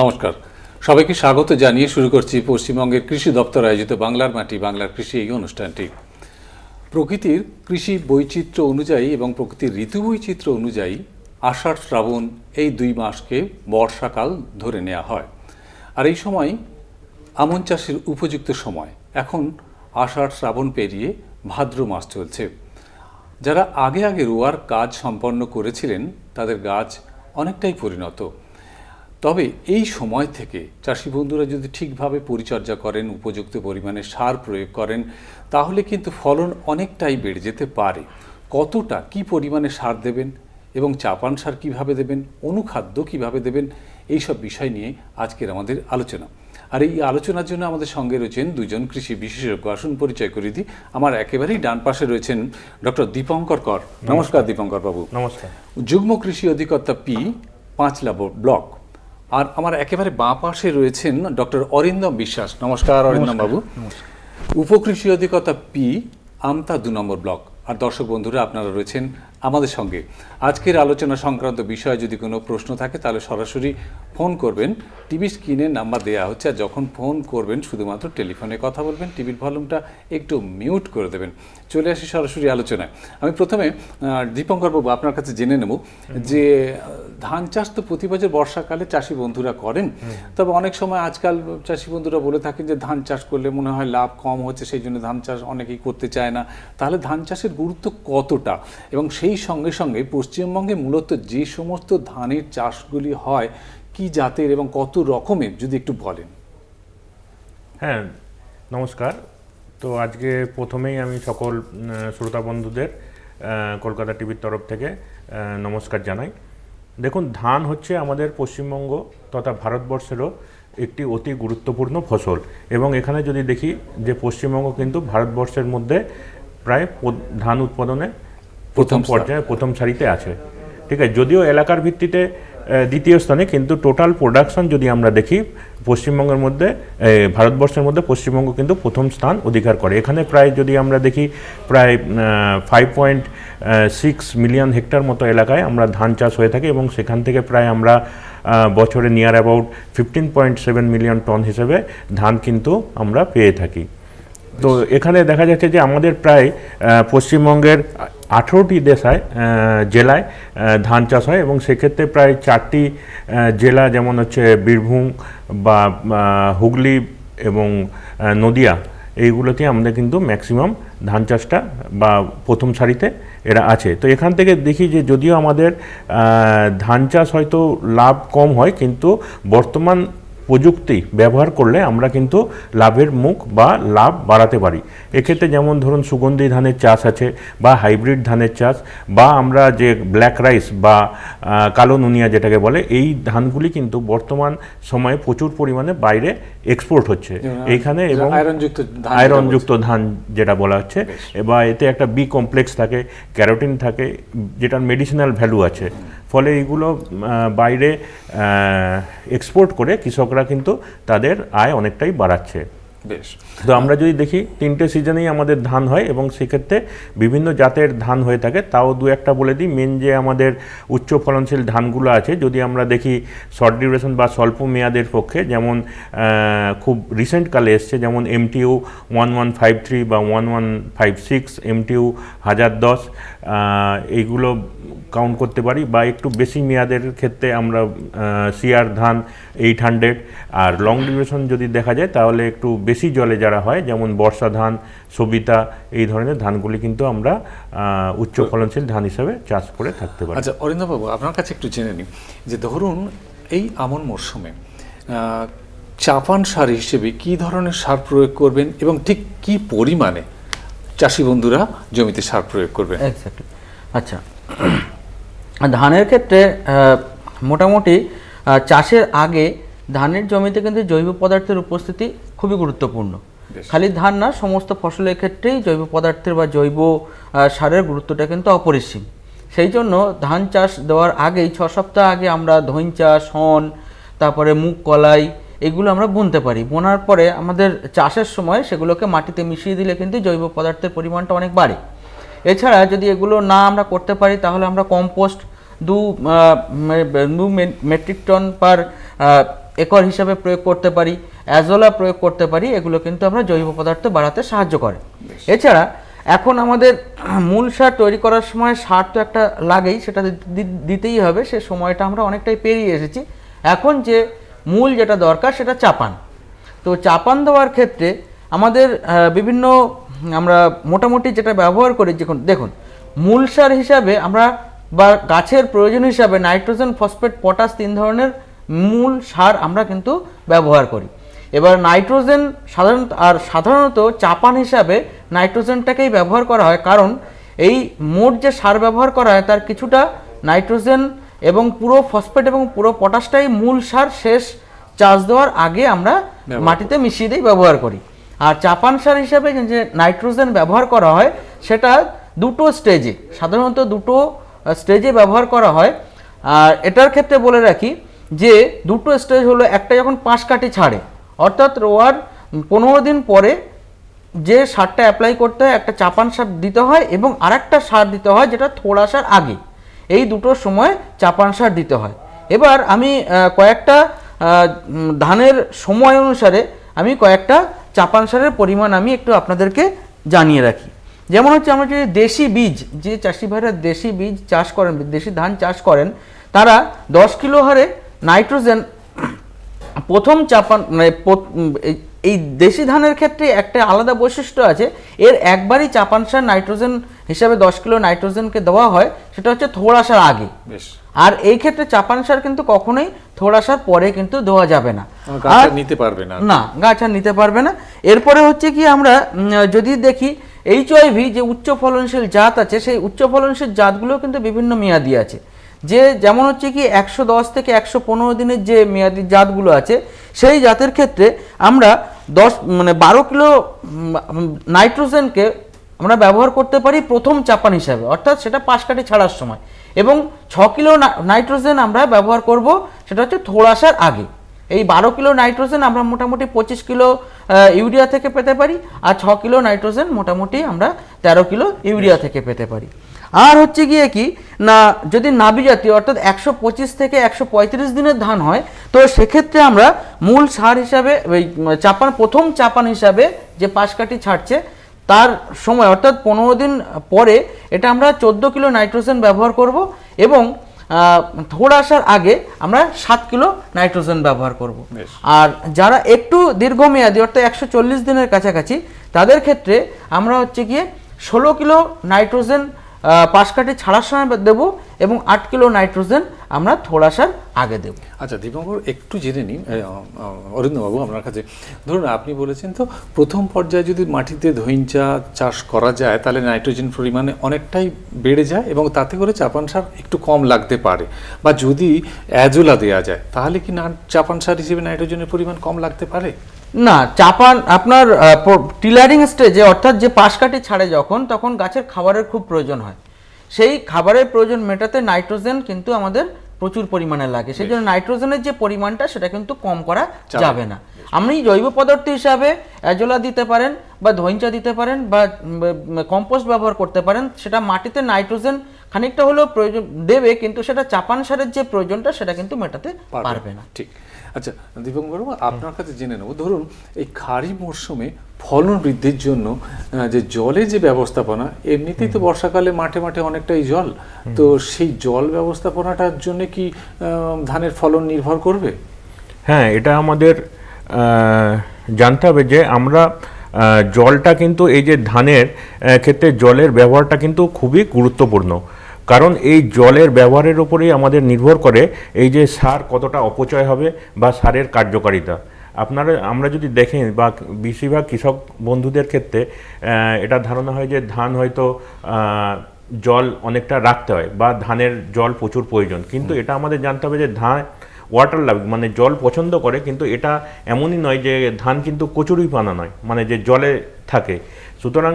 নমস্কার। সবাইকে স্বাগত জানিয়ে শুরু করছি পশ্চিমবঙ্গের কৃষি দপ্তর আয়োজিত বাংলার মাটি, বাংলার কৃষি এই অনুষ্ঠানটি। প্রকৃতির কৃষি বৈচিত্র্য অনুযায়ী এবং প্রকৃতির ঋতু বৈচিত্র্য অনুযায়ী আষাঢ় শ্রাবণ এই দুই মাসকে বর্ষাকাল ধরে নেওয়া হয়। আর এই সময় আমন চাষের উপযুক্ত সময়। এখন আষাঢ় শ্রাবণ পেরিয়ে ভাদ্র মাস চলছে। যারা আগে আগে রোয়ার কাজ সম্পন্ন করেছিলেন, তাদের গাছ অনেকটাই পরিণত। তবে এই সময় থেকে চাষি বন্ধুরা যদি ঠিকভাবে পরিচর্যা করেন উপযুক্ত পরিমাণে সার প্রয়োগ করেন তাহলে কিন্তু ফলন অনেকটাই বেড়ে যেতে পারে। কতটা কি পরিমাণে সার দেবেন এবং চাপান সার কীভাবে দেবেন অনুখাদ্য কীভাবে দেবেন এই সব বিষয় নিয়ে আজকের আমাদের আলোচনা। আর এই আলোচনার জন্য আমাদের সঙ্গে রয়েছেন দুজন কৃষি বিশেষজ্ঞ। আসুন পরিচয় করে দিই। আমার একেবারেই ডান পাশে রয়েছেন ডক্টর দীপঙ্কর কর। নমস্কার। দীপঙ্কর বাবু। নমস্কার। যুগ্ম কৃষি অধিকর্তা পি পাঁচলা ব্লক। আর আমার একেবারে বাঁ পাশে রয়েছেন ডক্টর অরিন্দম বিশ্বাস। নমস্কার অরিন্দম বাবু। উপকৃষি অধিকতা পি আমতা দু নম্বর ব্লক। আর দর্শক বন্ধুরা আপনারা রয়েছেন আমাদের সঙ্গে। আজকের আলোচনা সংক্রান্ত বিষয়ে যদি কোনো প্রশ্ন থাকে তাহলে সরাসরি ফোন করবেন। টিভি স্ক্রিনে নাম্বার দেওয়া হচ্ছে আর যখন ফোন করবেন শুধুমাত্র টেলিফোনে কথা বলবেন টিভির ভলিউমটা একটু মিউট করে দেবেন। চলে আসি সরাসরি আলোচনায়। আমি প্রথমে দীপঙ্কর বাবু আপনার কাছে জেনে নেব যে ধান চাষ তো প্রতি বছর বর্ষাকালে চাষি বন্ধুরা করেন। তবে অনেক সময় আজকাল চাষি বন্ধুরা বলে থাকেন যে ধান চাষ করলে মনে হয় লাভ কম হচ্ছে সেই জন্য ধান চাষ অনেকেই করতে চায় না। তাহলে ধান চাষের গুরুত্ব কতটা? এবং সেই সঙ্গে সঙ্গে পশ্চিমবঙ্গে মূলত যে সমস্ত ধানের চাষগুলি হয় কি জাতের এবং কত রকমের যদি একটু বলেন। হ্যাঁ নমস্কার। তো আজকে প্রথমেই আমি সকল শ্রোতা বন্ধুদের কলকাতা টিভির তরফ থেকে নমস্কার জানাই। দেখুন ধান হচ্ছে আমাদের পশ্চিমবঙ্গ তথা ভারতবর্ষেরও একটি অতি গুরুত্বপূর্ণ ফসল এবং এখানে যদি দেখি যে পশ্চিমবঙ্গ কিন্তু ভারতবর্ষের মধ্যে প্রায় ধান উৎপাদনে প্রথম। পর্যায়ে প্রথম সারিতে আছে ঠিক আছে যদিও এলাকার ভিত্তিতে দ্বিতীয় স্থানে কিন্তু টোটাল প্রোডাকশন যদি আমরা দেখি, পশ্চিমবঙ্গের মধ্যে ভারতবর্ষের মধ্যে পশ্চিমবঙ্গ কিন্তু প্রথম স্থান অধিকার করে। এখানে প্রায় যদি আমরা দেখি, প্রায় five point six million hectare মতো এলাকায় আমরা ধান চাষ হয়ে থাকে এবং সেখান থেকে প্রায় আমরা বছরে near about fifteen point seven million ton হিসেবে ধান কিন্তু আমরা পেয়ে থাকি। তো এখানে দেখা যাচ্ছে যে আমাদের প্রায় পশ্চিমবঙ্গের আঠেরোটি দেশায় জেলায় ধান চাষ হয় এবং সেক্ষেত্রে প্রায় চারটি জেলা যেমন হচ্ছে বীরভূম বা হুগলি এবং নদিয়া, এইগুলোতে আমাদের কিন্তু ম্যাক্সিমাম ধান চাষটা বা প্রথম সারিতে এরা আছে। তো এখান থেকে দেখি যে যদিও আমাদের ধান চাষ হয়তো লাভ কম হয়, কিন্তু বর্তমান প্রযুক্তি ব্যবহার করলে আমরা কিন্তু লাভের মুখ বা লাভ বাড়াতে পারি। এক্ষেত্রে যেমন ধরুন সুগন্ধি ধানের চাষ আছে বা হাইব্রিড ধানের চাষ বা আমরা যে ব্ল্যাক রাইস বা কালো নুনিয়া যেটাকে বলে এই ধানগুলি কিন্তু বর্তমান সময়ে প্রচুর পরিমাণে বাইরে এক্সপোর্ট হচ্ছে। এইখানে এবং আয়রনযুক্ত আয়রনযুক্ত ধান যেটা বলা হচ্ছে। বা এতে একটা বি কমপ্লেক্স থাকে ক্যারোটিন থাকে যেটার মেডিসিনাল ভ্যালু আছে। ফলে এইগুলো বাইরে এক্সপোর্ট করে কৃষকরা কিন্তু তাদের আয় অনেকটাই বাড়াচ্ছে। বেশ। তো আমরা যদি দেখি, তিনটে সিজনেই আমাদের ধান হয় এবং সেক্ষেত্রে বিভিন্ন জাতের ধান হয়ে থাকে। তাও দু একটা বলে দিই। মেন যে আমাদের উচ্চ ফলনশীল ধানগুলো আছে, যদি আমরা দেখি শর্ট ডিউরেশন বা স্বল্প মেয়াদের পক্ষে, যেমন খুব রিসেন্ট কালে এসছে, যেমন MTU one one five three বা one one five six MTU হাজার দশ এইগুলো কাউন্ট করতে পারি। বা একটু বেশি মেয়াদের ক্ষেত্রে আমরা সিআর ধান এইট হান্ড্রেড আর লং ডিউরেশন যদি দেখা যায় তাহলে একটু বেশি জলে যারা হয় যেমন বর্ষা ধান সবিতা এই ধরনের ধানগুলি কিন্তু আমরা উচ্চ ফলনশীল ধান হিসাবে চাষ করে থাকতে পারি। আচ্ছা অরিন্দমবাবু আপনার কাছে একটু জেনে নিই যে ধরুন এই আমন মরশুমে চাপান সার হিসেবে কি ধরনের সার প্রয়োগ করবেন এবং ঠিক কি পরিমাণে চাষি বন্ধুরা জমিতে সার প্রয়োগ করবেন? আচ্ছা ধানের ক্ষেত্রে মোটামুটি চাষের আগে ধানের জমিতে কিন্তু জৈব পদার্থের উপস্থিতি খুবই গুরুত্বপূর্ণ। খালি ধান না সমস্ত ফসলের ক্ষেত্রেই জৈব পদার্থের বা জৈব সারের গুরুত্বটা কিন্তু অপরিসীম। সেই জন্য ধান চাষ দেওয়ার আগেই ছ সপ্তাহ আগে আমরা ধইন চাষ হন তারপরে মুগ কলাই এগুলো আমরা বুনতে পারি। বোনার পরে আমাদের চাষের সময় সেগুলোকে মাটিতে মিশিয়ে দিলে কিন্তু জৈব পদার্থের পরিমাণটা অনেক বাড়ে। এছাড়া যদি এগুলো না আমরা করতে পারি তাহলে আমরা কম্পোস্ট দু দু মেট্রিক টন পার একর হিসাবে প্রয়োগ করতে পারি অ্যাজোলা প্রয়োগ করতে পারি এগুলো কিন্তু আমরা জৈব পদার্থ বাড়াতে সাহায্য করে। এছাড়া এখন আমাদের মূল সার তৈরি করার সময় সার তো একটা লাগেই সেটা দিতেই হবে সে সময়টা আমরা অনেকটাই পেরিয়ে এসেছি। এখন যে মূল যেটা দরকার সেটা চাপান। তো চাপান দেওয়ার ক্ষেত্রে আমাদের বিভিন্ন আমরা মোটামুটি যেটা ব্যবহার করি দেখুন দেখুন মূল সার হিসাবে আমরা বা গাছের প্রয়োজন হিসাবে নাইট্রোজেন ফসফেট পটাশ তিন ধরনের মূল সার আমরা কিন্তু ব্যবহার করি। এবার নাইট্রোজেন সাধারণত আর সাধারণত চাপান হিসাবে নাইট্রোজেনটাকেই ব্যবহার করা হয় কারণ এই মোট যে সার ব্যবহার করা হয় তার কিছুটা নাইট্রোজেন এবং পুরো ফসফেট এবং পুরো পটাশটাই মূল সার শেষ চাষ দেওয়ার আগে আমরা মাটিতে মিশিয়ে দিয়ে ব্যবহার করি। আর চাপান সার হিসাবে যে নাইট্রোজেন ব্যবহার করা হয় সেটা দুটো স্টেজে সাধারণত দুটো স্টেজে ব্যবহার করা হয়। আর এটার ক্ষেত্রে বলে রাখি যে, দুটো স্টেজ হলো একটা যখন পাঁচ কাঠি ছাড়ে, অর্থাৎ রোয়ার পনেরো দিন পরে যে সারটা অ্যাপ্লাই করতে হয়, একটা চাপান সার দিতে হয় এবং আরেকটা সার দিতে হয় যেটা থোড়া সার আগে। এই দুটোর সময় চাপান সার দিতে হয়। এবার আমি কয়েকটা ধানের সময় অনুসারে আমি কয়েকটা চাপান সারের পরিমাণ আমি একটু আপনাদেরকে জানিয়ে রাখি। যেমন হচ্ছে আমরা যে দেশি বীজ যে চাষি ভাইরা দেশি বীজ চাষ করেন দেশি ধান চাষ করেন তারা দশ কিলো হারে নাইট্রোজেন প্রথম চাপান মানে এই- দেশি ধানের ক্ষেত্রে একটা আলাদা বৈশিষ্ট্য আছে। এর একবারই চাপান সার নাইট্রোজেন হিসাবে দশ কিলো নাইট্রোজেনকে দেওয়া হয় সেটা হচ্ছে থোড়া সার আগে। বেশ। আর এই ক্ষেত্রে চাপান সার কিন্তু কখনোই থোড়া সার পরে কিন্তু দেওয়া যাবে না। নিতে পারবে না। না গাছ আর নিতে পারবে না। এরপরে হচ্ছে কি আমরা যদি দেখি এইচআইভি যে উচ্চ ফলনশীল জাত আছে, সেই উচ্চ ফলনশীল জাতগুলো কিন্তু বিভিন্ন মেয়াদি আছে। যে যেমন হচ্ছে কি একশো দশ থেকে একশো পনেরো দিনের যে মেয়াদি জাতগুলো আছে, সেই জাতের ক্ষেত্রে আমরা দশ মানে বারো কিলো নাইট্রোজেনকে আমরা ব্যবহার করতে পারি প্রথম চাপান হিসাবে, অর্থাৎ সেটা পাশ কাঠি ছাড়ার সময়। এবং ছ কিলো নাইট্রোজেন আমরা ব্যবহার করব, সেটা হচ্ছে থোড়াসার আগে। এই বারো কিলো নাইট্রোজেন আমরা মোটামুটি পঁচিশ কিলো ইউরিয়া থেকে পেতে পারি আর ছ কিলো নাইট্রোজেন মোটামুটি আমরা তেরো কিলো ইউরিয়া থেকে পেতে পারি। আর হচ্ছে গিয়ে কি না যদি নাবি জাতীয় অর্থাৎ একশো পঁচিশ থেকে একশো পঁয়ত্রিশ দিনের ধান হয় তো সেক্ষেত্রে আমরা মূল সার হিসাবে ওই চাপান প্রথম চাপান হিসাবে যে পাশকাঠি ছাড়ছে তার সময় অর্থাৎ পনেরো দিন পরে এটা আমরা চোদ্দ কিলো নাইট্রোজেন ব্যবহার করব এবং থোড় আসার আগে আমরা সাত কিলো নাইট্রোজেন ব্যবহার করব। আর যারা একটু দীর্ঘমেয়াদী অর্থাৎ একশো চল্লিশ দিনের কাছাকাছি তাদের ক্ষেত্রে আমরা হচ্ছে গিয়ে ষোলো কিলো নাইট্রোজেন পাশকাঠি ছাড়ার সময় দেবো এবং আট কিলো নাইট্রোজেন আমরা থোড়া সার আগে দেবো। আচ্ছা দীপঙ্কর একটু জেনে নিন অরিন্দমবাবু আপনার কাছে। ধরুন আপনি বলেছেন তো প্রথম পর্যায়ে যদি মাটিতে ধইঞ্চা চাষ করা যায় তাহলে নাইট্রোজেন পরিমাণে অনেকটাই বেড়ে যায় এবং তাতে করে চাপান সার একটু কম লাগতে পারে। বা যদি অ্যাজোলা দেওয়া যায় তাহলে কি না চাপান সার হিসেবে নাইট্রোজেনের পরিমাণ কম লাগতে পারে? না চাপান আপনার টিলারিং স্টেজে অর্থাৎ যে পাশ কাঠি ছাড়ে যখন তখন গাছের খাবারের খুব প্রয়োজন হয়। সেই খাবারের প্রয়োজন মেটাতে নাইট্রোজেন কিন্তু আমাদের প্রচুর পরিমাণে লাগে। সেই জন্য নাইট্রোজেনের যে পরিমাণটা সেটা কিন্তু কম করা যাবে। না। আপনি জৈব পদার্থ হিসাবে অ্যাজোলা দিতে পারেন বা ধৈঞ্চা দিতে পারেন বা কম্পোস্ট ব্যবহার করতে পারেন সেটা মাটিতে নাইট্রোজেন খানিকটা হলেও প্রয়োজন দেবে কিন্তু সেটা চাপান সারের যে প্রয়োজনটা সেটা কিন্তু মেটাতে পারবে না। ঠিক। আচ্ছা দীপঙ্কর বাবু আপনার কাছে জেনে নেব। ধরুন এই খারিফ মরশুমে ফলন বৃদ্ধির জন্য যে জলে যে ব্যবস্থাপনা এমনিতেই তো বর্ষাকালে মাঠে মাঠে অনেকটাই জল। তো সেই জল ব্যবস্থাপনাটার জন্য কি ধানের ফলন নির্ভর করবে? হ্যাঁ এটা আমাদের জানতে হবে যে আমরা জলটা কিন্তু এই যে ধানের ক্ষেত্রে জলের ব্যবহারটা কিন্তু খুবই গুরুত্বপূর্ণ। কারণ এই জলের ব্যবহারের উপরেই আমাদের নির্ভর করে এই যে সার কতটা অপচয় হবে বা সারের কার্যকারিতা। আপনারা আমরা যদি দেখেন বা বেশিরভাগ কৃষক বন্ধুদের ক্ষেত্রে এটা ধারণা হয় যে ধান হয়তো জল অনেকটা রাখতে হয় বা ধানের জল প্রচুর প্রয়োজন। কিন্তু এটা আমাদের জানতে হবে যে ধান ওয়াটার লাভ মানে জল পছন্দ করে কিন্তু এটা এমনই নয় যে ধান কিন্তু কচুরি পানা নয় মানে যে জলে থাকে। সুতরাং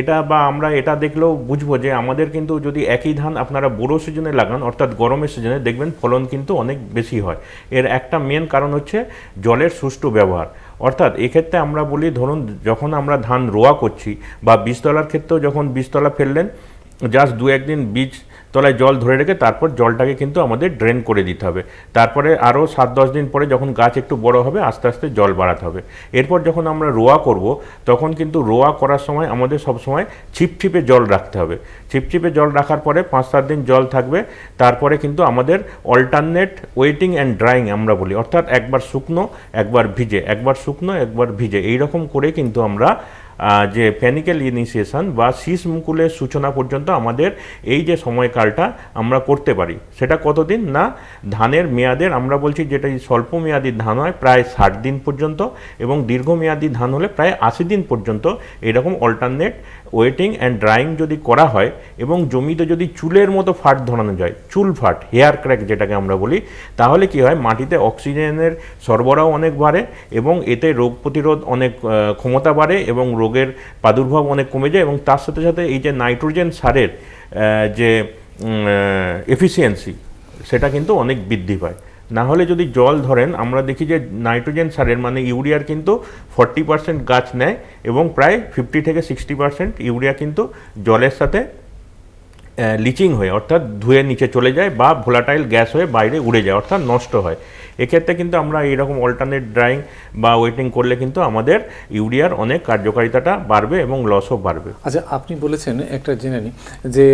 এটা বা আমরা এটা দেখলেও বুঝব যে আমাদের কিন্তু যদি একই ধান আপনারা বুড়ো সিজনে লাগান, অর্থাৎ গরমের সিজনে, দেখবেন ফলন কিন্তু অনেক বেশি হয়। এর একটা মেন কারণ হচ্ছে জলের সুষ্ঠু ব্যবহার। অর্থাৎ এক্ষেত্রে আমরা বলি, ধরুন যখন আমরা ধান রোয়া করছি বা বীজতলার ক্ষেত্রেও যখন বীজতলা ফেললেন জাস্ট দু একদিন বীজ তলায় জল ধরে রেখে তারপর জলটাকে কিন্তু আমাদের ড্রেন করে দিতে হবে। তারপরে আরও সাত দশ দিন পরে যখন গাছ একটু বড় হবে, আস্তে আস্তে জল বাড়াতে হবে। এরপর যখন আমরা রোয়া করব, তখন কিন্তু রোয়া করার সময় আমাদের সবসময় ছিপছিপে জল রাখতে হবে। ছিপছিপে জল রাখার পরে পাঁচ সাত দিন জল থাকবে। তারপরে কিন্তু আমাদের অল্টারনেট ওয়েটিং অ্যান্ড ড্রাইং আমরা বলি। অর্থাৎ একবার শুকনো, একবার ভিজে, একবার শুকনো, একবার ভিজে। এই রকম করে কিন্তু আমরা যে প্যানিক্যাল ইনিশিয়েশন বা শীষ মুকুলের সূচনা পর্যন্ত আমাদের এই যে সময়কালটা আমরা করতে পারি, সেটা কতদিন? না, ধানের মেয়াদের আমরা বলছি যেটা এই স্বল্প মেয়াদি ধান হয় প্রায় ষাট দিন পর্যন্ত এবং দীর্ঘমেয়াদী ধান হলে প্রায় আশি দিন পর্যন্ত এরকম অল্টারনেট ওয়েটিং অ্যান্ড ড্রাইং যদি করা হয় এবং জমিতে যদি চুলের মতো ফাট ধরানো যায়, চুল ফাট হেয়ার ক্র্যাক যেটাকে আমরা বলি, তাহলে কি হয়? মাটিতে অক্সিজেনের সরবরাহ অনেক বাড়ে এবং এতে রোগ প্রতিরোধ অনেক ক্ষমতা বাড়ে এবং রোগের প্রাদুর্ভাব অনেক কমে যায় এবং তার সাথে সাথে এই যে নাইট্রোজেন সারের যে এফিসিয়েন্সি সেটা কিন্তু অনেক বৃদ্ধি পায়। না হলে যদি জল ধরেন, আমরা দেখি যে নাইট্রোজেন সারের মানে ইউরিয়ার কিন্তু ফর্টি পার্সেন্ট গাছ নেয় এবং প্রায় ফিফটি থেকে সিক্সটি পার্সেন্ট ইউরিয়া কিন্তু জলের সাথে লিচিং হয়ে, অর্থাৎ ধুয়ে নিচে চলে যায় বা ভোলাটাইল গ্যাস হয়ে বাইরে উড়ে যায়, অর্থাৎ নষ্ট হয়। এক্ষেত্রে কিন্তু আমরা এইরকম অল্টারনেট ড্রাইং বা ওয়েটিং করলে কিন্তু আমাদের ইউরিয়ার অনেক কার্যকারিতাটা বাড়বে এবং লসও বাড়বে। আচ্ছা আপনি বলেছেন একটা জেনে নিই যে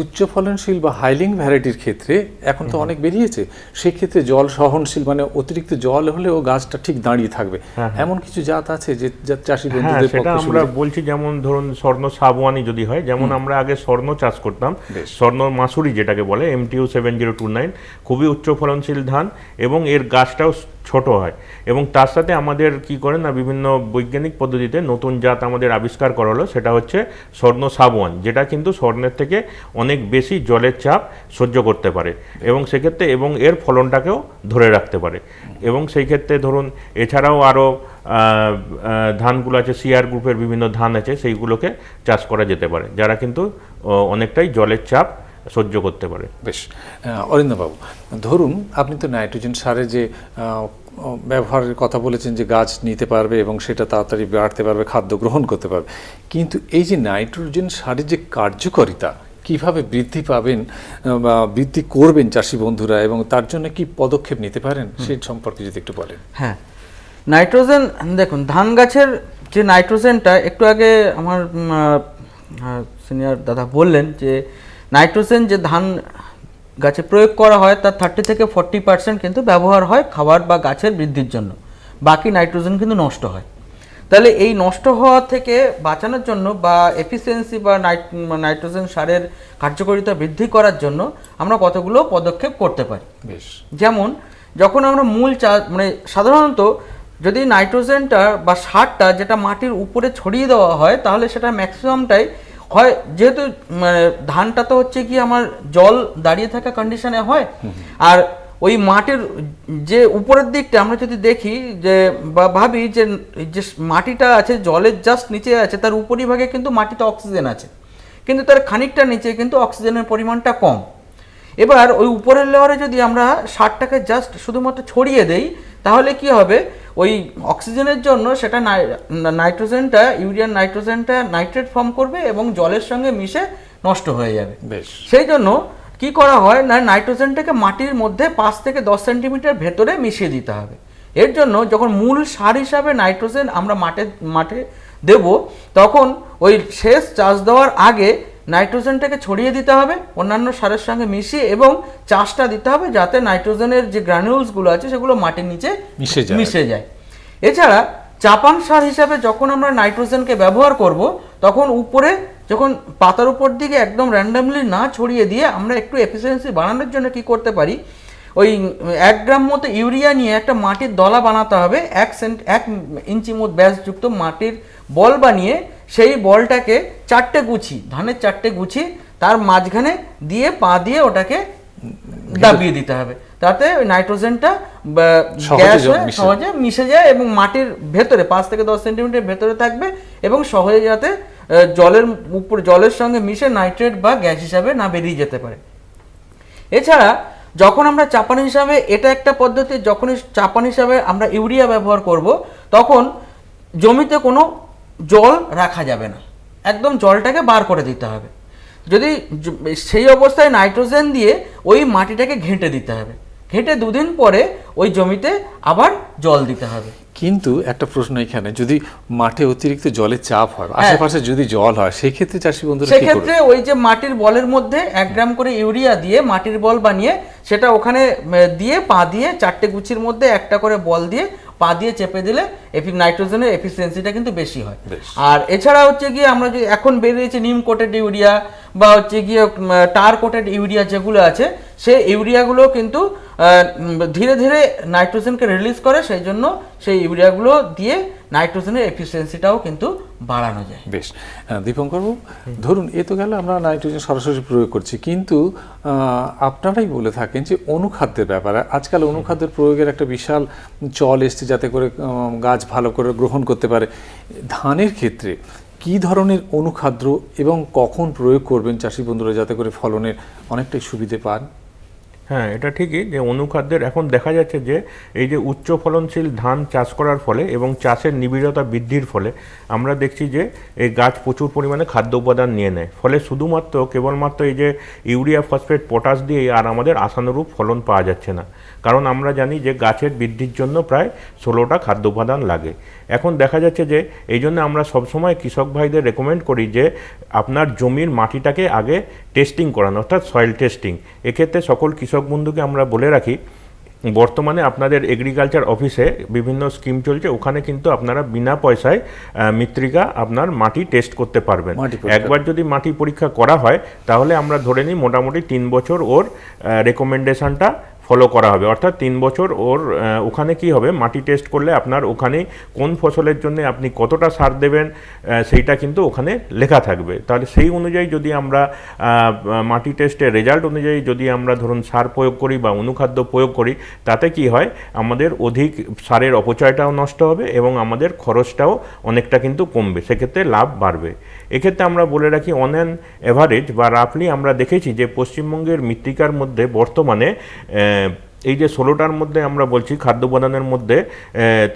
উচ্চ ফলনশীল বা হাইলিং ভ্যারাইটির ক্ষেত্রে এখন তো অনেক বেরিয়েছে সেক্ষেত্রে জল সহনশীল মানে অতিরিক্ত জল হলেও গাছটা ঠিক দাঁড়িয়ে থাকবে। এমন কিছু জাত আছে যে চাষি হ্যাঁ বন্ধুদের সেটা আমরা বলছি যেমন ধরুন স্বর্ণ সাবওয়ানি যদি হয় যেমন আমরা আগে স্বর্ণ চাষ করতাম। স্বর্ণ মাসুরি যেটাকে বলে MTU seven zero two nine খুবই উচ্চ ফলনশীল ধান এবং এর গাছটাও ছোট হয়। এবং তার সাথে আমাদের কি করে না, বিভিন্ন বৈজ্ঞানিক পদ্ধতিতে নতুন জাত আমাদের আবিষ্কার করা হলো সেটা হচ্ছে স্বর্ণ সাবওয়ান, যেটা কিন্তু স্বর্ণের থেকে অনেক বেশি জলের চাপ সহ্য করতে পারে। এবং সেক্ষেত্রে, এবং এর ফলনটাকেও ধরে রাখতে পারে। এবং সেই ক্ষেত্রে ধরুন, এছাড়াও আরও ধানগুলো আছে সিআর গ্রুপের বিভিন্ন ধান আছে, সেইগুলোকে চাষ করা যেতে পারে, যারা কিন্তু অনেকটাই জলের চাপ সহ্য করতে পারে। বেশ অরিন্দবাবু ধরুন আপনি তো নাইট্রোজেন সারের যে ব্যবহারের কথা বলেছেন যে গাছ নিতে পারবে এবং সেটা তাড়াতাড়ি বাড়তে পারবে খাদ্য গ্রহণ করতে পারবে কিন্তু এই যে নাইট্রোজেন সারের যে কার্যকারিতা কীভাবে বৃদ্ধি পাবেন বা বৃদ্ধি করবেন চাষি বন্ধুরা এবং তার জন্য কি পদক্ষেপ নিতে পারেন সেই সম্পর্কে যদি একটু বলেন। হ্যাঁ নাইট্রোজেন দেখুন ধান গাছের যে নাইট্রোজেনটা একটু আগে আমার সিনিয়র দাদা বললেন যে নাইট্রোজেন যে ধান গাছে প্রয়োগ করা হয় তার থার্টি থেকে ফর্টি পার্সেন্ট কিন্তু ব্যবহার হয় খাবার বা গাছের বৃদ্ধির জন্য। বাকি নাইট্রোজেন কিন্তু নষ্ট হয়। তাহলে এই নষ্ট হওয়া থেকে বাঁচানোর জন্য বা এফিসিয়েন্সি বা নাইট- নাইট্রোজেন সারের কার্যকারিতা বৃদ্ধি করার জন্য আমরা কতগুলো পদক্ষেপ করতে পারি? বেশ। যেমন যখন আমরা মূল চাষ মানে সাধারণত যদি নাইট্রোজেনটা বা সারটা যেটা মাটির উপরে ছড়িয়ে দেওয়া হয় তাহলে সেটা ম্যাক্সিমামটাই হয় যেহেতু মানে ধানটা তো হচ্ছে কি আমার জল দাঁড়িয়ে থাকা কন্ডিশনে হয় আর ওই মাটির যে উপরের দিকটা আমরা যদি দেখি যে বা ভাবি যে যে মাটিটা আছে জলের জাস্ট নিচে আছে তার উপরিভাগে কিন্তু মাটিতে অক্সিজেন আছে। কিন্তু তার খানিকটা নিচে কিন্তু অক্সিজেনের পরিমাণটা কম। এবার ওই উপরের লেয়ারে যদি আমরা সারটাকে জাস্ট শুধুমাত্র ছড়িয়ে দেই তাহলে কি হবে? ওই অক্সিজেনের জন্য সেটা নাই- নাইট্রোজেনটা ইউরিয়ান নাইট্রোজেনটা নাইট্রেট ফর্ম করবে এবং জলের সঙ্গে মিশে নষ্ট হয়ে যাবে। বেশ। সেই জন্য কি করা হয় না নাইট্রোজেনটাকে মাটির মধ্যে পাঁচ থেকে দশ সেন্টিমিটার ভেতরে মিশিয়ে দিতে হবে। এর জন্য যখন মূল সার হিসাবে নাইট্রোজেন আমরা মাঠে মাঠে দেব তখন ওই শেষ চাষ দেওয়ার আগে নাইট্রোজেনটাকে ছড়িয়ে দিতে হবে অন্যান্য সারের সঙ্গে মিশিয়ে এবং চাষটা দিতে হবে যাতে নাইট্রোজেনের যে গ্রানুলসগুলো আছে সেগুলো মাটির নিচে মিশে যায়। মিশে যায় এছাড়া চাপান সার হিসাবে যখন আমরা নাইট্রোজেনকে ব্যবহার করব তখন উপরে যখন পাতার উপর দিকে একদম র্যান্ডামলি না ছড়িয়ে দিয়ে আমরা একটু এফিসিয়েন্সি বাড়ানোর জন্য কি করতে পারি ওই এক গ্রাম মতো ইউরিয়া নিয়ে একটা মাটির দলা বানাতে হবে এক সেন্ট এক ইঞ্চি মত ব্যাসযুক্ত মাটির বল বানিয়ে সেই বলটাকে চারটে গুছি ধানের চারটে গুছি তার মাঝখানে দিয়ে পা দিয়ে ওটাকে দাবিয়ে দিতে হবে। তাতে ওই নাইট্রোজেনটা গ্যাস হয়ে সহজে মিশে যায় এবং মাটির ভেতরে পাঁচ থেকে দশ সেন্টিমিটার ভেতরে থাকবে এবং সহজে যাতে জলের উপর জলের সঙ্গে মিশে নাইট্রেট বা গ্যাস হিসাবে না বেরিয়ে যেতে পারে। এছাড়া যখন আমরা চাপান হিসাবে এটা একটা পদ্ধতি যখন চাপান হিসাবে আমরা ইউরিয়া ব্যবহার করব তখন জমিতে কোনো জল রাখা যাবে না। একদম জলটাকে বার করে দিতে হবে। যদি সেই অবস্থায় নাইট্রোজেন দিয়ে ওই মাটিটাকে ঘেঁটে দিতে হবে। ঘেঁটে দুদিন পরে ওই জমিতে আবার জল দিতে হবে। কিন্তু একটা প্রশ্ন এখানে যদি মাঠে অতিরিক্ত জলের চাপ হয় হ্যাঁ। আশেপাশে যদি জল হয় সেক্ষেত্রে চাষি বন্ধুরা কি করবে? সেক্ষেত্রে ওই যে মাটির বলের মধ্যে এক গ্রাম করে ইউরিয়া দিয়ে মাটির বল বানিয়ে সেটা ওখানে দিয়ে পা দিয়ে চারটে গুচির মধ্যে একটা করে বল দিয়ে পা দিয়ে চেপে দিলে এফি নাইট্রোজেনের এফিসিয়েন্সিটা কিন্তু বেশি হয়। আর এছাড়া হচ্ছে গিয়ে আমরা যে এখন বেরিয়েছে নিম কোটেড ইউরিয়া বা হচ্ছে গিয়ে টার কোটেড ইউরিয়া যেগুলো আছে সেই ইউরিয়াগুলো কিন্তু ধীরে ধীরে নাইট্রোজেনকে রিলিজ করে সেই জন্য সেই ইউরিয়াগুলো দিয়ে নাইট্রোজেনের এফিসিয়েন্সিটাও কিন্তু বাড়ানো যায়। বেশ আহ, দীপঙ্কর বাবু ধরুন এ তো গেল আমরা নাইট্রোজেন সরাসরি প্রয়োগ করছি কিন্তু আপনারাই বলে থাকেন যে অনুখাদ্যের ব্যাপারে আজকাল অনুখাদ্যের প্রয়োগের একটা বিশাল চল এসছে যাতে করে গাছ ভালো করে গ্রহণ করতে পারে। ধানের ক্ষেত্রে কি ধরনের অনুখাদ্য এবং কখন প্রয়োগ করবেন চাষি বন্ধুরা যাতে করে ফলনের অনেকটাই সুবিধে পান? হ্যাঁ এটা ঠিকই যে অনুখাদ্যের, এখন দেখা যাচ্ছে যে এই যে উচ্চ ফলনশীল ধান চাষ করার ফলে এবং চাষের নিবিড়তা বৃদ্ধির ফলে আমরা দেখছি যে এই গাছ প্রচুর পরিমাণে খাদ্য উপাদান নিয়ে নেয়। ফলে শুধুমাত্র, কেবলমাত্র এই যে ইউরিয়া, ফসফেট, পটাশ দিয়ে আর আমাদের আশানুরূপ ফলন পাওয়া যাচ্ছে না। কারণ আমরা জানি যে গাছের বৃদ্ধির জন্য প্রায় ষোলোটা খাদ্য উপাদান লাগে। এখন দেখা যাচ্ছে যে এই জন্য আমরা সবসময় কৃষক ভাইদের রেকমেন্ড করি যে আপনার জমির মাটিটাকে আগে টেস্টিং করানো অর্থাৎ সয়েল টেস্টিং এক্ষেত্রে সকল কৃষক বন্ধুকে আমরা বলে রাখি বর্তমানে আপনাদের এগ্রিকালচার অফিসে বিভিন্ন স্কিম চলছে ওখানে কিন্তু আপনারা বিনা পয়সায় মৃত্তিকা আপনার মাটি টেস্ট করতে পারবেন। একবার যদি মাটি পরীক্ষা করা হয় তাহলে আমরা ধরে নিই মোটামুটি তিন বছর ওর রেকমেন্ডেশনটা ফলো করা হবে। অর্থাৎ তিন বছর ওর ওখানে কি হবে? মাটি টেস্ট করলে আপনার ওখানে কোন ফসলের জন্য আপনি কতটা সার দেবেন সেইটা কিন্তু ওখানে লেখা থাকবে। তাহলে সেই অনুযায়ী যদি আমরা মাটি টেস্টের রেজাল্ট অনুযায়ী যদি আমরা ধরুন সার প্রয়োগ করি বা অনুখাদ্য প্রয়োগ করি, তাতে কি হয়? আমাদের অধিক সারের অপচয়টাও নষ্ট হবে এবং আমাদের খরচটাও অনেকটা কিন্তু কমবে। সেক্ষেত্রে লাভ বাড়বে। এক্ষেত্রে আমরা বলে রাখি অন অ্যান অ্যাভারেজ বা রাফলি আমরা দেখেছি যে পশ্চিমবঙ্গের মৃত্তিকার মধ্যে বর্তমানে এই যে ষোলোটার মধ্যে আমরা বলছি খাদ্য উপাদানের মধ্যে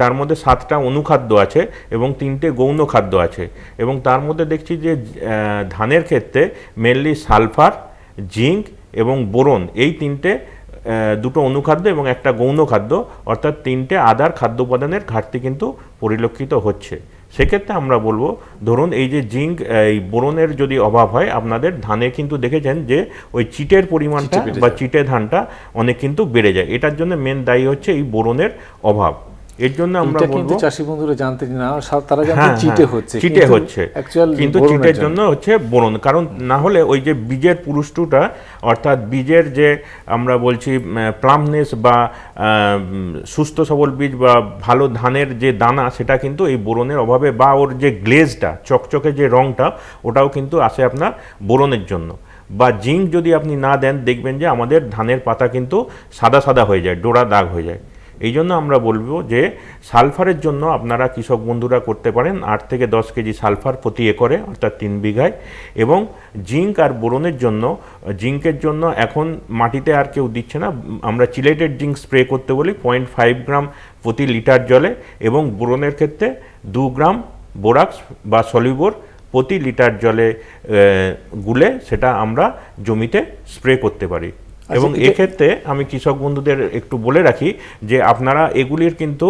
তার মধ্যে সাতটা অনুখাদ্য আছে এবং তিনটে গৌণ খাদ্য আছে। এবং তার মধ্যে দেখছি যে ধানের ক্ষেত্রে মেনলি সালফার, জিঙ্ক এবং বোরন, এই তিনটে দুটো অনুখাদ্য এবং একটা গৌণ খাদ্য, অর্থাৎ তিনটে আদার খাদ্য উপাদানের ঘাটতি কিন্তু পরিলক্ষিত হচ্ছে। সেক্ষেত্রে আমরা বলব ধরুন এই যে জিঙ্ক এই বোরনের যদি অভাব হয় আপনাদের ধানে কিন্তু দেখেছেন যে ওই চিটের পরিমাণটা বা চিটে ধানটা অনেক কিন্তু বেড়ে যায়। এটার জন্য মেন দায়ী হচ্ছে এই বোরনের অভাব। এর জন্য আমরা বলব চাষি বন্ধুরা জানতে না তারা জানতে হ্যাঁ, চিটে হ্যাঁ, হচ্ছে। চিটে হচ্ছে। কিন্তু চিটের জন্য হচ্ছে বোরন কারণ না হলে ওই যে বীজের পুরুষ্টুটা অর্থাৎ বীজের যে আমরা বলছি প্লামনেস বা সুস্থ সবল বীজ বা ভালো ধানের যে দানা সেটা কিন্তু এই বোরনের অভাবে বা ওর যে গ্লেজটা চকচকে যে রংটা ওটাও কিন্তু আসে আপনার বোরনের জন্য। বা জিঙ্ক যদি আপনি না দেন দেখবেন যে আমাদের ধানের পাতা কিন্তু সাদা সাদা হয়ে যায় ডোরা দাগ হয়ে যায়। এই জন্য আমরা বলব যে সালফারের জন্য আপনারা কৃষক বন্ধুরা করতে পারেন আট থেকে দশ কেজি সালফার প্রতি একরে, অর্থাৎ তিন বিঘায়। এবং জিঙ্ক আর বোরনের জন্য, জিঙ্কের জন্য এখন মাটিতে আর কেউ দিচ্ছে না। আমরা চিলেটেড জিঙ্ক স্প্রে করতে বলি, পয়েন্ট ফাইভ গ্রাম প্রতি লিটার জলে। এবং বোরনের ক্ষেত্রে দু গ্রাম বোরাক্স বা সলিবোর প্রতি লিটার জলে গুলে সেটা আমরা জমিতে স্প্রে করতে পারি। এবং এক্ষেত্রে আমি কৃষক বন্ধুদের একটু বলে রাখি যে আপনারা এগুলির কিন্তু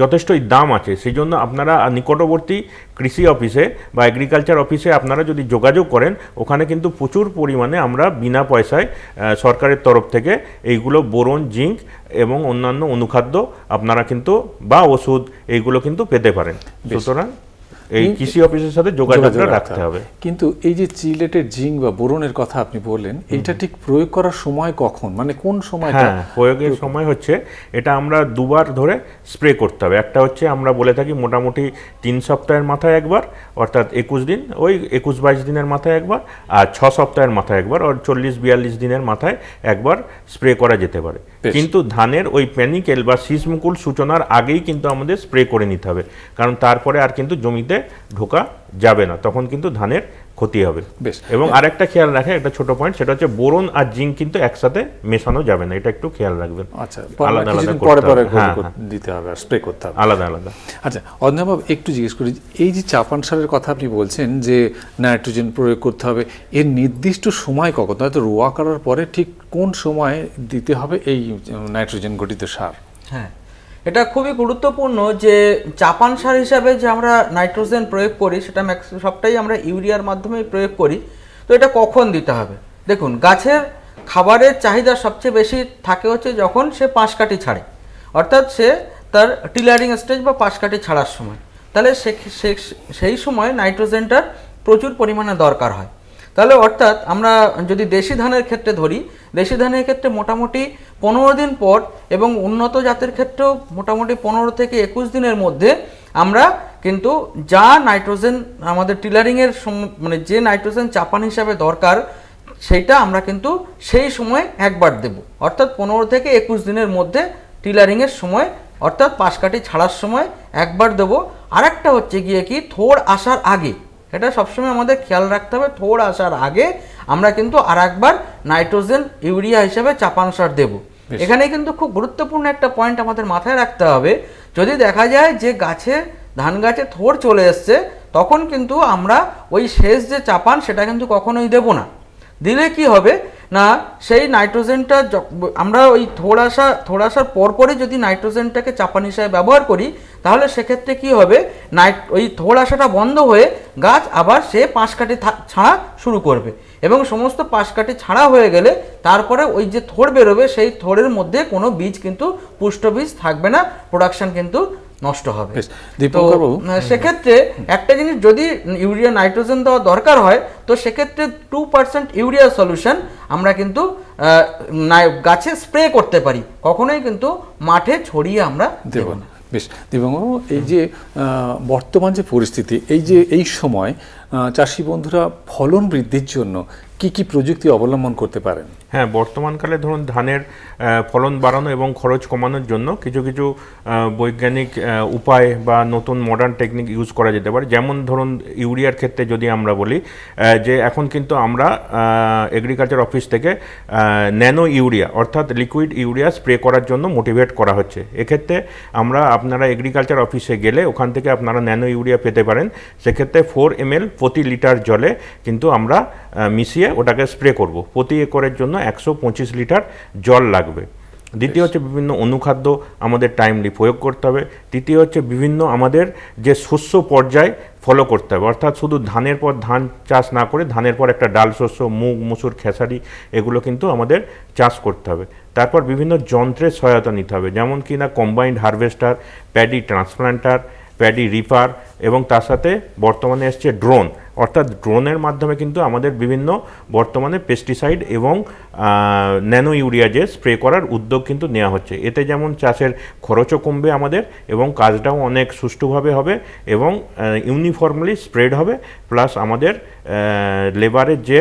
যথেষ্টই দাম আছে। সেই জন্য আপনারা নিকটবর্তী কৃষি অফিসে বা এগ্রিকালচার অফিসে আপনারা যদি যোগাযোগ করেন ওখানে কিন্তু প্রচুর পরিমাণে আমরা বিনা পয়সায় সরকারের তরফ থেকে এইগুলো বোরন জিঙ্ক এবং অন্যান্য অনুখাদ্য আপনারা কিন্তু বা ওষুধ এইগুলো কিন্তু পেতে পারেন। সুতরাং এই কৃষি অফিসের সাথে যোগাযোগটা রাখতে হবে। কিন্তু এই যে চিলেটের জিঙ্ক বা বোরনের কথা আপনি বললেন এটা ঠিক প্রয়োগ করার সময় কখন? মানে কোন সময়টা হ্যাঁ প্রয়োগের সময় হচ্ছে এটা আমরা দুবার ধরে স্প্রে করতে হবে। একটা হচ্ছে আমরা বলে থাকি মোটামুটি তিন সপ্তাহের মাথায় একবার অর্থাৎ একুশ দিন ওই একুশ বাইশ দিনের মাথায় একবার আর ছ সপ্তাহের মাথায় একবার আর চল্লিশ বিয়াল্লিশ দিনের মাথায় একবার স্প্রে করা যেতে পারে। কিন্তু ধানের ওই প্যানিকেল বা শীষমুকুল সূচনার আগেই কিন্তু আমাদের স্প্রে করে নিতে হবে। কারণ তারপরে আর কিন্তু জমিতে ঢোকা যাবে না। তখন কিন্তু ধানের ক্ষতি হবে। বেশ। এবং আরেকটা খেয়াল রাখে একটা ছোট পয়েন্ট সেটা হচ্ছে বোরন আর জিঙ্ক কিন্তু একসাথে মেশানো যাবে না এটা একটু খেয়াল রাখবেন। আচ্ছা আলাদা আলাদা পরে পরে হ্যাঁ, করে হ্যাঁ। দিতে হবে আর স্প্রে করতে হবে। আলাদা আলাদা। আচ্ছা অধ্যাপক একটু জিজ্ঞেস করি এই যে চাপান সারের কথা আপনি বলছেন যে নাইট্রোজেন প্রয়োগ করতে হবে এর নির্দিষ্ট সময় কখন? হয়তো রোয়া করার পরে ঠিক কোন সময় দিতে হবে এই নাইট্রোজেন গঠিত সার? হ্যাঁ এটা খুবই গুরুত্বপূর্ণ যে চাপান সার হিসাবে যে আমরা নাইট্রোজেন প্রয়োগ করি, সেটা ম্যাক্স- সবটাই আমরা ইউরিয়ার মাধ্যমে প্রয়োগ করি। তো এটা কখন দিতে হবে? দেখুন, গাছের খাবারের চাহিদা সবচেয়ে বেশি থাকে হচ্ছে যখন সে পাঁশ কাঠি ছাড়ে। অর্থাৎ সে তার টিলারিং স্টেজ বা পাশ কাঠি ছাড়ার সময়। তাহলে সেই সময় নাইট্রোজেনটার প্রচুর পরিমাণে দরকার হয়। তাহলে অর্থাৎ আমরা যদি দেশি ধানের ক্ষেত্রে ধরি, দেশি ধানের ক্ষেত্রে মোটামুটি পনেরো দিন পর এবং উন্নত জাতের ক্ষেত্রেও মোটামুটি পনেরো থেকে একুশ দিনের মধ্যে আমরা কিন্তু যা নাইট্রোজেন আমাদের টিলারিংয়ের মানে যে নাইট্রোজেন চাপান হিসাবে দরকার সেইটা আমরা কিন্তু সেই সময় একবার দেব। অর্থাৎ পনেরো থেকে একুশ দিনের মধ্যে টিলারিংয়ের সময়, অর্থাৎ পাশ কাঠি ছাড়ার সময় একবার দেব। আরেকটা হচ্ছে গিয়ে কি, থোড় আসার আগে এটা সবসময় আমাদের খেয়াল রাখতে হবে। থোড় আসার আগে আমরা কিন্তু আর একবার নাইট্রোজেন ইউরিয়া হিসেবে চাপান সার দেব। এখানে কিন্তু খুব গুরুত্বপূর্ণ একটা পয়েন্ট আমাদের মাথায় রাখতে হবে। যদি দেখা যায় যে গাছে ধান গাছে থোর চলে এসছে তখন কিন্তু আমরা ওই শেষ যে চাপান সেটা কিন্তু কখনোই দেব না। দিলে কি হবে? না, সেই নাইট্রোজেনটা আমরা ওই থোড় আসা, থোড় আসার পরপরই যদি নাইট্রোজেনটাকে চাপান হিসাবে ব্যবহার করি, তাহলে সেক্ষেত্রে কি হবে? নাইট ওই থোড় আসাটা বন্ধ হয়ে গাছ আবার সে পাশ কাঠি থা- ছাড়া শুরু করবে। এবং সমস্ত পাশ কাঠি ছাড়া হয়ে গেলে তারপরে ওই যে থোড় বেরোবে, সেই থোড়ের মধ্যে কোনো বীজ কিন্তু পুষ্ট বীজ থাকবে না, প্রোডাকশন কিন্তু নষ্ট হবে। সেক্ষেত্রে একটা জিনিস যদি ইউরিয়া নাইট্রোজেন দেওয়া দরকার হয় তো সেক্ষেত্রে টু পার্সেন্ট ইউরিয়া সলিউশন আমরা কিন্তু গাছে স্প্রে করতে পারি। কখনোই কিন্তু মাঠে ছড়িয়ে আমরা দেব না। বেশ দীপঙ্করবাবু এই যে বর্তমান যে পরিস্থিতি এই যে এই সময় চাষি বন্ধুরা ফলন বৃদ্ধির জন্য কি কি প্রযুক্তি অবলম্বন করতে পারেন? হ্যাঁ বর্তমানকালে ধরুন ধানের ফলন বাড়ানো এবং খরচ কমানোর জন্য কিছু কিছু বৈজ্ঞানিক উপায় বা নতুন মডার্ন টেকনিক ইউজ করা যেতে পারে। যেমন ধরুন ইউরিয়ার ক্ষেত্রে যদি আমরা বলি যে এখন কিন্তু আমরা এগ্রিকালচার অফিস থেকে ন্যানো ইউরিয়া অর্থাৎ লিকুইড ইউরিয়া স্প্রে করার জন্য মোটিভেট করা হচ্ছে। এক্ষেত্রে আমরা আপনারা এগ্রিকালচার অফিসে গেলে ওখান থেকে আপনারা ন্যানো ইউরিয়া পেতে পারেন। সেক্ষেত্রে ফোর এম প্রতি লিটার জলে কিন্তু আমরা মিশিয়ে ওটাকে স্প্রে করব। প্রতি একরের জন্য একশো পঁচিশ লিটার জল লাগবে। দ্বিতীয় হচ্ছে বিভিন্ন অনুখাদ্য আমাদের টাইমলি প্রয়োগ করতে হবে। তৃতীয় হচ্ছে বিভিন্ন আমাদের যে শস্য পর্যায় ফলো করতে হবে। অর্থাৎ শুধু ধানের পর ধান চাষ না করে ধানের পর একটা ডাল শস্য মুগ মুসুর খেসারি এগুলো কিন্তু আমাদের চাষ করতে হবে। তারপর বিভিন্ন যন্ত্রের সহায়তা নিতে হবে। যেমন কি না combined harvester paddy transplanter paddy reaper এবং তার সাথে বর্তমানে এসছে ড্রোন অর্থাৎ ড্রোনের মাধ্যমে কিন্তু আমাদের বিভিন্ন বর্তমানে পেস্টিসাইড এবং ন্যানো ইউরিয়া যে স্প্রে করার উদ্যোগ কিন্তু নেওয়া হচ্ছে। এতে যেমন চাষের খরচও কমবে আমাদের এবং কাজটাও অনেক সুষ্ঠুভাবে হবে এবং ইউনিফর্মলি স্প্রেড হবে। প্লাস আমাদের লেবারের যে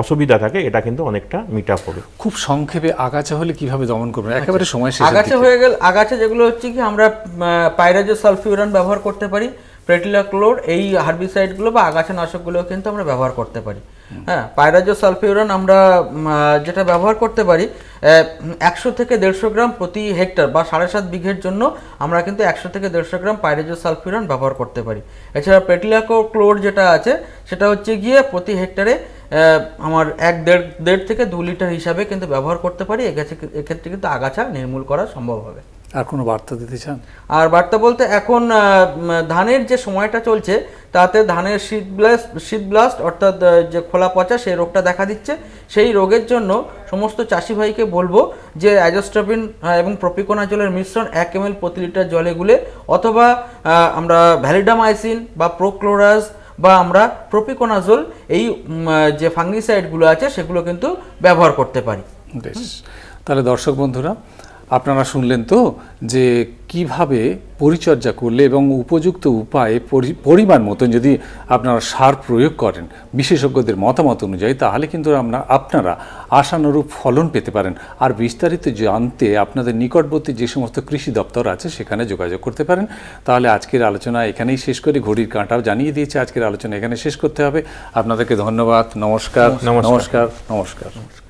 অসুবিধা থাকে এটা কিন্তু অনেকটা মিট আপ হবে। খুব সংক্ষেপে আগাছা হলে কীভাবে দমন করবেন? একেবারে সময় আগাছা হয়ে গেল আগাছা যেগুলো হচ্ছে কি আমরা পাইরাজো সালফিউরান ব্যবহার করতে পারি। প্রেটিলাক্লোর এই হার্বিসাইডগুলো বা আগাছা নাশকগুলো কিন্তু আমরা ব্যবহার করতে পারি। হ্যাঁ পাইরাজো সালফিউরান আমরা যেটা ব্যবহার করতে পারি একশো থেকে দেড়শো গ্রাম প্রতি হেক্টর বা সাড়ে সাত বিঘের জন্য আমরা কিন্তু একশো থেকে দেড়শো গ্রাম পাইরাজো সালফিউরান ব্যবহার করতে পারি। এছাড়া পেটিলাকো ক্লোর যেটা আছে সেটা হচ্ছে গিয়ে প্রতি হেক্টরে আমার এক দেড় দেড় থেকে দু লিটার হিসাবে কিন্তু ব্যবহার করতে পারি। এক্ষেত্রে কিন্তু আগাছা নির্মূল করা সম্ভব হবে। আর কোনো বার্তা দিতে চান? আর বার্তা বলতে এখন ধানের যে সময়টা চলছে তাতে ধানের শীত ব্লাস্ট শীত ব্লাস্ট অর্থাৎ যে খোলা পচা সেই রোগটা দেখা দিচ্ছে। সেই রোগের জন্য সমস্ত চাষি ভাইকে বলব যে অ্যাজোস্ট্রাবিন এবং প্রপিকোনা জলের মিশ্রণ এক এম প্রতি লিটার জলে গুলে অথবা আমরা ভ্যালিডামাইসিন বা প্রোক্লোরাস বা আমরা প্রপিকোনাজোল এই যে ফাঙ্গিসাইডগুলো আছে সেগুলো কিন্তু ব্যবহার করতে পারি। বেশ। তাহলে দর্শক বন্ধুরা আপনারা শুনলেন তো যে কীভাবে পরিচর্যা করলে এবং উপযুক্ত উপায়ে পরিমাণ মতন যদি আপনারা সার প্রয়োগ করেন বিশেষজ্ঞদের মতামত অনুযায়ী তাহলে কিন্তু আমরা আপনারা আশানুরূপ ফলন পেতে পারেন। আর বিস্তারিত জানতে আপনাদের নিকটবর্তী যে সমস্ত কৃষি দপ্তর আছে সেখানে যোগাযোগ করতে পারেন। তাহলে আজকের আলোচনা এখানেই শেষ করি। ঘড়ির কাঁটাও জানিয়ে দিয়েছে আজকের আলোচনা এখানে শেষ করতে হবে। আপনাদেরকে ধন্যবাদ। নমস্কার। নমস্কার। নমস্কার। নমস্কার।